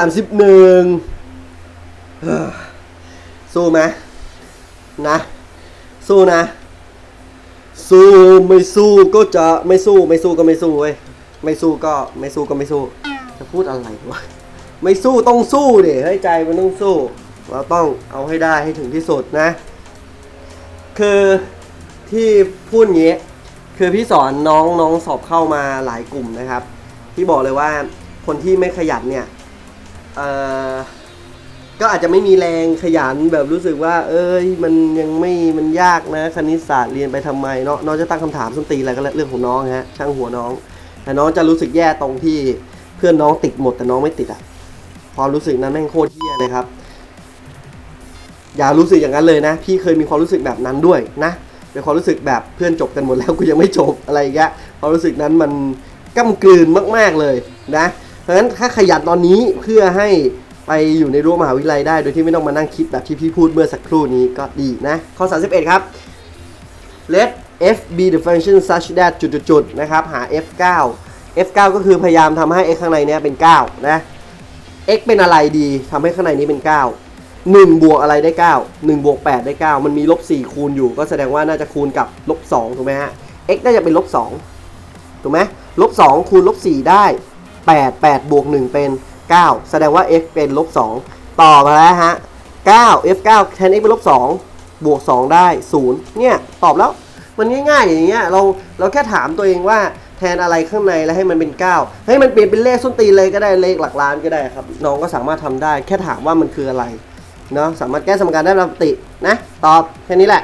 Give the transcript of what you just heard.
ามสิบหนึ่งสู้ไหมนะ สู้นะ สู้ไม่สู้ก็จะไม่สู้ไม่สู้ก็ไม่สู้เว้ยไม่สู้ก็ไม่สู้ก็ไม่สู้ จะพูดอะไรวะไม่สู้ต้องสู้ดิให้ใจมันต้องสู้ เราต้องเอาให้ได้ให้ถึงที่สุดนะ คือที่พูดอย่างนี้คือพี่สอนน้องน้องสอบเข้ามาหลายกลุ่มนะครับพี่บอกเลยว่าคนที่ไม่ขยันเนี่ย เออก็อาจจะไม่มีแรงขยันแบบรู้สึกว่า เอ้ยมันยังไม่มันยากนะคณิตศาสตร์เรียนไปทำไมเนาะน้องจะตั้งคำถามส้นตีอะไรก็เรื่องของน้องฮะช่างหัวน้อง แต่น้องจะรู้สึกแย่ตรงที่เพื่อนน้องติดหมดแต่น้องไม่ติดอะความรู้สึกนั้นแม่งโคตรเฮี้ยเลยครับ อย่ารู้สึกอย่างนั้นเลยนะพี่เคยมีความรู้สึกแบบนั้นด้วยนะเป็นความรู้สึกแบบเพื่อนจบกันหมดแล้วกูยังไม่จบอะไรอย่างเงี้ยความรู้สึกนั้นมันก้ากลืนมาก ๆเลยนะ ราะฉะนั้นถ้าขยันตอนนี้เพื่อให้ไปอยู่ในรั้วมหาวิทยาลัยได้ โดยที่ไม่ต้องมานั่งคิดแบบที่พี่พูดเมื่อสักครู่นี้ก็ดีนะ ข้อ 31 ครับ let f be the function such that จุดๆนะครับ หา f 9 f 9ก็คือพยายามทำให้ x ข้างในเนี้ยเป็น 9 นะ x เป็นอะไรดีทำให้ข้างในนี้เป็น 9 1 บวกอะไรได้ 9 1 บวก 8 ได้ 9 มันมีลบ 4 คูณอยู่ ก็แสดงว่าน่าจะคูณกับลบ 2 ถูกไหมฮะ x น่าจะเป็นลบ 2 ถูกไหมลบ 2 คูณลบ 4 ได้ 8 8บวก1เป็น 9 แสดงว่า f เป็นลบ2ต่อมาแล้วฮะ9 f 9แทน x เป็นลบ2บวก 2 ได้ 0 เนี่ย ตอบแล้วมันง่ายๆอย่างเงี้ยเราเราแค่ถามตัวเองว่าแทนอะไรข้างในแล้วให้มันเป็น 9 ให้มันเปลี่ยนเป็นเลขส้นตีนเลยก็ได้เลขหลักล้านก็ได้ครับ น้องก็สามารถทำได้ แค่ถามว่ามันคืออะไรเนาะสามารถแก้สมการได้ปกตินะ ตอบแค่นี้แหละ